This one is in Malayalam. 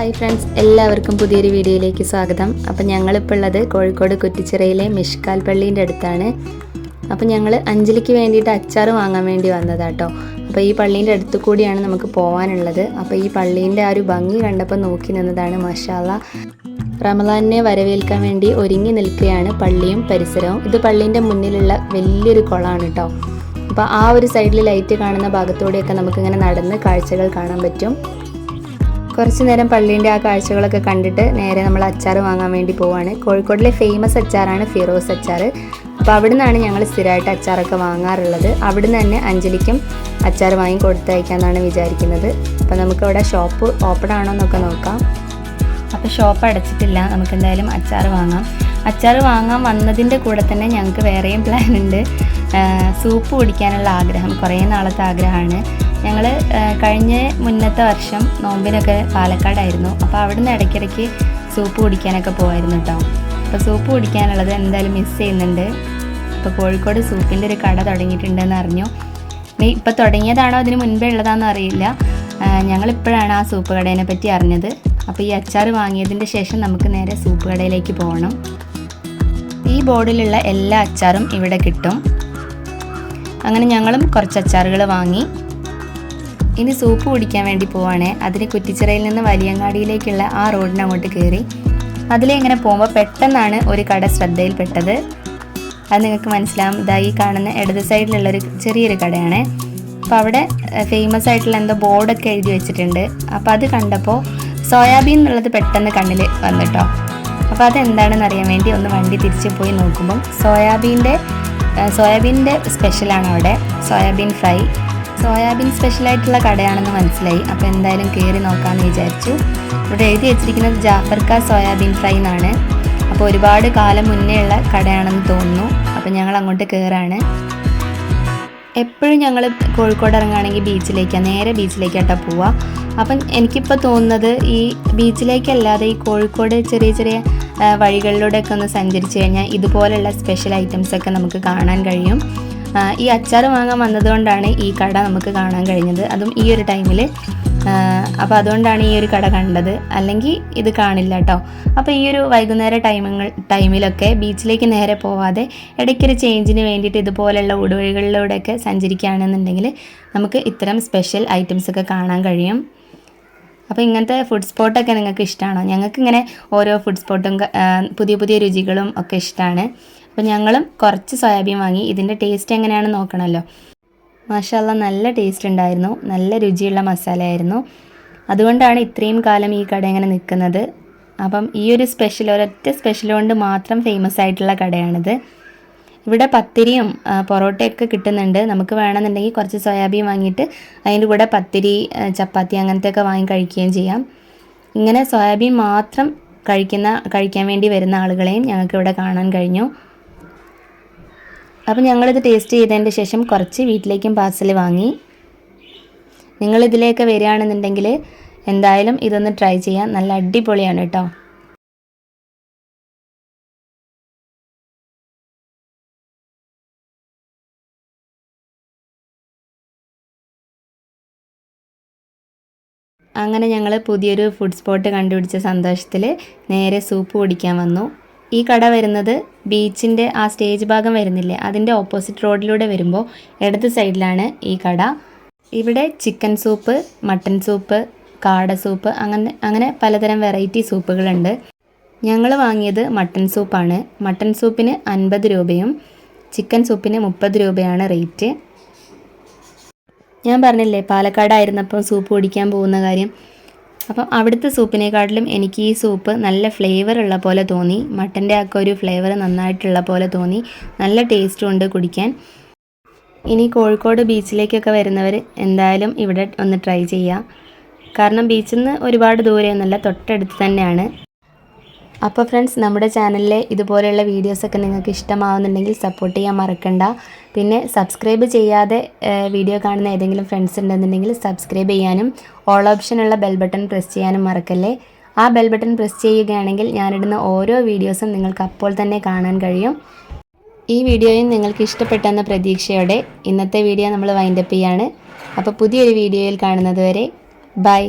ഹായ് ഫ്രണ്ട്സ് എല്ലാവർക്കും പുതിയൊരു വീഡിയോയിലേക്ക് സ്വാഗതം. അപ്പം ഞങ്ങളിപ്പോൾ ഉള്ളത് കോഴിക്കോട് കുറ്റിച്ചിറയിലെ മിഷ്കാൽ പള്ളീന്റെ അടുത്താണ്. അപ്പം ഞങ്ങൾ അഞ്ജലിക്ക് വേണ്ടിയിട്ട് അച്ചാർ വാങ്ങാൻ വേണ്ടി വന്നതാട്ടോ. അപ്പോൾ ഈ പള്ളീന്റെ അടുത്ത് കൂടിയാണ് നമുക്ക് പോകാനുള്ളത് അപ്പോൾ ഈ പള്ളീന്റെ ആ ഒരു ഭംഗി കണ്ടപ്പോൾ നോക്കി നിന്നതാണ് മഷാല റമദാനിനെ വരവേൽക്കാൻ വേണ്ടി ഒരുങ്ങി നിൽക്കുകയാണ് പള്ളിയും പരിസരവും. ഇത് പള്ളീന്റെ മുന്നിലുള്ള വലിയൊരു കുളമാണ് കേട്ടോ അപ്പോൾ ആ ഒരു സൈഡിൽ ലൈറ്റ് കാണുന്ന ഭാഗത്തൂടെയൊക്കെ നമുക്കിങ്ങനെ നടന്ന് കാഴ്ചകൾ കാണാൻ പറ്റും. കുറച്ച് നേരം പള്ളീന്റെ ആ കാഴ്ചകളൊക്കെ കണ്ടിട്ട് നേരെ നമ്മൾ അച്ചാർ വാങ്ങാൻ വേണ്ടി പോവാണ്. കോഴിക്കോടിലെ ഫേമസ് അച്ചാറാണ് ഫിറോസ് അച്ചാർ അപ്പോൾ അവിടെ നിന്നാണ് ഞങ്ങൾ സ്ഥിരമായിട്ട് അച്ചാറൊക്കെ വാങ്ങാറുള്ളത്. അവിടെ നിന്ന് തന്നെ അഞ്ജലിക്കും അച്ചാർ വാങ്ങി കൊടുത്തയക്കാമെന്നാണ് വിചാരിക്കുന്നത്. അപ്പോൾ നമുക്കവിടെ ഷോപ്പ് ഓപ്പൺ ആണോ എന്നൊക്കെ നോക്കാം. അപ്പോൾ ഷോപ്പ് അടച്ചിട്ടില്ല. നമുക്ക് എന്തായാലും അച്ചാർ വാങ്ങാം. അച്ചാർ വാങ്ങാൻ വന്നതിന്റെ കൂടെ തന്നെ ഞങ്ങൾക്ക് വേറെയും പ്ലാൻ ഉണ്ട്. സൂപ്പ് കുടിക്കാനുള്ള ആഗ്രഹം. കുറേ നാളത്തെ ആഗ്രഹമാണ്. ഞങ്ങൾ കഴിഞ്ഞ മുന്നത്തെ വർഷം നോമ്പിനൊക്കെ പാലക്കാടായിരുന്നു. അപ്പോൾ അവിടുന്ന് ഇടയ്ക്കിടയ്ക്ക് സൂപ്പ് കുടിക്കാനൊക്കെ പോകായിരുന്നു കേട്ടോ അപ്പോൾ സൂപ്പ് കുടിക്കാനുള്ളത് എന്തായാലും മിസ് ചെയ്യുന്നുണ്ട്. ഇപ്പോൾ കോഴിക്കോട് സൂപ്പിന്റെ ഒരു കട തുടങ്ങിയിട്ടുണ്ടെന്ന് അറിഞ്ഞു. ഇപ്പോൾ തുടങ്ങിയതാണോ അതിന് മുൻപേ ഉള്ളതാണെന്ന് അറിയില്ല. ഞങ്ങളിപ്പോഴാണ് ആ സൂപ്പ് കടേനെ പറ്റി അറിഞ്ഞത്. അപ്പോൾ ഈ അച്ചാർ വാങ്ങിയതിന്റെ ശേഷം നമുക്ക് നേരെ സൂപ്പ് കടയിലേക്ക് പോകണം. ഈ ബോർഡിലുള്ള എല്ലാ അച്ചാറും ഇവിടെ കിട്ടും. അങ്ങനെ ഞങ്ങളും കുറച്ച് അച്ചാറുകൾ വാങ്ങി. ഇനി സൂപ്പ് കുടിക്കാൻ വേണ്ടി പോവാണേ. അതിന് കുറ്റിച്ചിറയിൽ നിന്ന് വലിയങ്ങാടിയിലേക്കുള്ള ആ റോഡിന് അങ്ങോട്ട് കയറി അതിലെ ഇങ്ങനെ പോകുമ്പോൾ പെട്ടെന്നാണ് ഒരു കട ശ്രദ്ധയിൽപ്പെട്ടത്. അത് നിങ്ങൾക്ക് മനസ്സിലാവും. ഇതായി കാണുന്ന ഇടത് സൈഡിലുള്ളൊരു ചെറിയൊരു കടയാണ്. അപ്പോൾ അവിടെ ഫേമസ് ആയിട്ടുള്ള എന്തോ ബോർഡൊക്കെ എഴുതി വെച്ചിട്ടുണ്ട്. അപ്പോൾ അത് കണ്ടപ്പോൾ സോയാബീൻ എന്നുള്ളത് പെട്ടെന്ന് കണ്ണിൽ വന്നിട്ടോ. അപ്പോൾ അതെന്താണെന്ന് അറിയാൻ വേണ്ടി ഒന്ന് വണ്ടി തിരിച്ച് പോയി നോക്കുമ്പം സോയാബീന്റെ സോയാബീന്റെ സ്പെഷ്യലാണ് അവിടെ. Soyabean fry. സോയാബീൻ സ്പെഷ്യലായിട്ടുള്ള കടയാണെന്ന് മനസ്സിലായി. അപ്പോൾ എന്തായാലും കയറി നോക്കാമെന്ന് വിചാരിച്ചു. ഇവിടെ എഴുതി വെച്ചിരിക്കുന്നത് ജാഫർക്ക സോയാബീൻ ഫ്രൈ എന്നാണ്. അപ്പോൾ ഒരുപാട് കാലം മുന്നേ ഉള്ള കടയാണെന്ന് തോന്നുന്നു. അപ്പോൾ ഞങ്ങൾ അങ്ങോട്ട് കയറാണ് എപ്പോഴും ഞങ്ങൾ കോഴിക്കോട് ഇറങ്ങുകയാണെങ്കിൽ ബീച്ചിലേക്കാണ് നേരെ ബീച്ചിലേക്കാട്ടോ പോവുക അപ്പം എനിക്കിപ്പോൾ തോന്നുന്നത് ഈ ബീച്ചിലേക്കല്ലാതെ ഈ കോഴിക്കോട് ചെറിയ ചെറിയ വഴികളിലൂടെയൊക്കെ ഒന്ന് സഞ്ചരിച്ച് കഴിഞ്ഞാൽ ഇതുപോലെയുള്ള സ്പെഷ്യൽ ഐറ്റംസ് ഒക്കെ നമുക്ക് കാണാൻ കഴിയും. ഈ അച്ചാർ വാങ്ങാൻ വന്നതുകൊണ്ടാണ് ഈ കട നമുക്ക് കാണാൻ കഴിഞ്ഞത്. അതും ഈ ഒരു ടൈമിൽ അപ്പോൾ അതുകൊണ്ടാണ് ഈ ഒരു കട കണ്ടത്. അല്ലെങ്കിൽ ഇത് കാണില്ല കേട്ടോ അപ്പോൾ ഈ ഒരു വൈകുന്നേര ടൈമുകൾ ടൈമിലൊക്കെ ബീച്ചിലേക്ക് നേരെ പോവാതെ ഇടയ്ക്കൊരു ചേഞ്ചിന് വേണ്ടിയിട്ട് ഇതുപോലെയുള്ള ഉടുവഴികളിലൂടെയൊക്കെ സഞ്ചരിക്കുകയാണെന്നുണ്ടെങ്കിൽ നമുക്ക് ഇത്തരം സ്പെഷ്യൽ ഐറ്റംസ് ഒക്കെ കാണാൻ കഴിയും. അപ്പോൾ ഇങ്ങനത്തെ ഫുഡ് സ്പോട്ടൊക്കെ നിങ്ങൾക്ക് ഇഷ്ടമാണോ ഞങ്ങൾക്ക് ഇങ്ങനെ ഓരോ ഫുഡ് സ്പോട്ടും പുതിയ പുതിയ രുചികളും ഒക്കെ ഇഷ്ടമാണ് അപ്പോൾ ഞങ്ങളും കുറച്ച് സോയാബീൻ വാങ്ങി. ഇതിന്റെ ടേസ്റ്റ് എങ്ങനെയാണെന്ന് നോക്കണമല്ലോ. മാഷാല്ല നല്ല ടേസ്റ്റ് ഉണ്ടായിരുന്നു. നല്ല രുചിയുള്ള മസാലയായിരുന്നു. അതുകൊണ്ടാണ് ഇത്രയും കാലം ഈ കട ഇങ്ങനെ നിൽക്കുന്നത്. അപ്പം ഈ ഒരു സ്പെഷ്യൽ ഒരൊറ്റ സ്പെഷ്യൽ കൊണ്ട് മാത്രം ഫേമസ് ആയിട്ടുള്ള കടയാണിത്. ഇവിടെ പത്തിരിയും പൊറോട്ടയൊക്കെ കിട്ടുന്നുണ്ട്. നമുക്ക് വേണമെന്നുണ്ടെങ്കിൽ കുറച്ച് സോയാബീൻ വാങ്ങിയിട്ട് അതിന്റെ കൂടെ പത്തിരി ചപ്പാത്തി അങ്ങനത്തെയൊക്കെ വാങ്ങി കഴിക്കുകയും ചെയ്യാം. ഇങ്ങനെ സോയാബീൻ മാത്രം കഴിക്കുന്ന കഴിക്കാൻ വേണ്ടി വരുന്ന ആളുകളെയും ഞങ്ങൾക്ക് ഇവിടെ കാണാൻ കഴിഞ്ഞു. അപ്പോൾ ഞങ്ങളിത് ടേസ്റ്റ് ചെയ്തതിന്റെ ശേഷം കുറച്ച് വീട്ടിലേക്കും പാർസൽ വാങ്ങി. നിങ്ങളിതിലേക്ക് വരികയാണെന്നുണ്ടെങ്കിൽ എന്തായാലും ഇതൊന്ന് ട്രൈ ചെയ്യാം. നല്ല അടിപൊളിയാണ് കേട്ടോ അങ്ങനെ ഞങ്ങൾ പുതിയൊരു ഫുഡ് സ്പോട്ട് കണ്ടുപിടിച്ച സന്തോഷത്തിൽ നേരെ സൂപ്പ് കുടിക്കാൻ വന്നു. ഈ കട വരുന്നത് ബീച്ചിന്റെ ആ സ്റ്റേജ് ഭാഗം വരുന്നില്ലേ? അതിന്റെ ഓപ്പോസിറ്റ് റോഡിലൂടെ വരുമ്പോൾ ഇടത് സൈഡിലാണ് ഈ കട. ഇവിടെ ചിക്കൻ സൂപ്പ് മട്ടൻ സൂപ്പ് കാട സൂപ്പ് അങ്ങനെ അങ്ങനെ പലതരം വെറൈറ്റി സൂപ്പുകളുണ്ട്. ഞങ്ങൾ വാങ്ങിയത് മട്ടൻ സൂപ്പാണ്. മട്ടൻ സൂപ്പിന് അൻപത് രൂപയും ചിക്കൻ സൂപ്പിന് മുപ്പത് രൂപയാണ് റേറ്റ്. ഞാൻ പറഞ്ഞില്ലേ പാലക്കാടായിരുന്നപ്പം സൂപ്പ് കുടിക്കാൻ പോകുന്ന കാര്യം. അപ്പം അവിടുത്തെ സൂപ്പിനെക്കാട്ടിലും എനിക്ക് ഈ സൂപ്പ് നല്ല ഫ്ലേവർ ഉള്ള പോലെ തോന്നി. മട്ടന്റെ ഒക്കെ ഒരു ഫ്ലേവർ നന്നായിട്ടുള്ള പോലെ തോന്നി. നല്ല ടേസ്റ്റും ഉണ്ട് കുടിക്കാൻ. ഇനി കോഴിക്കോട് ബീച്ചിലേക്കൊക്കെ വരുന്നവർ എന്തായാലും ഇവിടെ ഒന്ന് ട്രൈ ചെയ്യുക കാരണം ബീച്ചിൽ നിന്ന് ഒരുപാട് ദൂരെയൊന്നുമല്ല തൊട്ടടുത്ത് തന്നെയാണ്. അപ്പോൾ ഫ്രണ്ട്സ് നമ്മുടെ ചാനലിലെ ഇതുപോലെയുള്ള വീഡിയോസൊക്കെ നിങ്ങൾക്ക് ഇഷ്ടമാവുന്നുണ്ടെങ്കിൽ സപ്പോർട്ട് ചെയ്യാൻ മറക്കണ്ട. പിന്നെ സബ്സ്ക്രൈബ് ചെയ്യാതെ വീഡിയോ കാണുന്ന ഏതെങ്കിലും ഫ്രണ്ട്സ് ഉണ്ടെന്നുണ്ടെങ്കിൽ സബ്സ്ക്രൈബ് ചെയ്യാനും ഓൾ ഓപ്ഷനുള്ള ബെൽ ബട്ടൺ പ്രസ് ചെയ്യാനും മറക്കല്ലേ? ആ ബെൽ ബട്ടൺ പ്രസ് ചെയ്യുകയാണെങ്കിൽ ഞാനിടുന്ന ഓരോ വീഡിയോസും നിങ്ങൾക്ക് അപ്പോൾ തന്നെ കാണാൻ കഴിയും. ഈ വീഡിയോയും നിങ്ങൾക്ക് ഇഷ്ടപ്പെട്ടെന്ന പ്രതീക്ഷയോടെ ഇന്നത്തെ വീഡിയോ നമ്മൾ വൈൻഡപ്പ് ചെയ്യാണ്. അപ്പോൾ പുതിയൊരു വീഡിയോയിൽ കാണുന്നത് വരെ ബൈ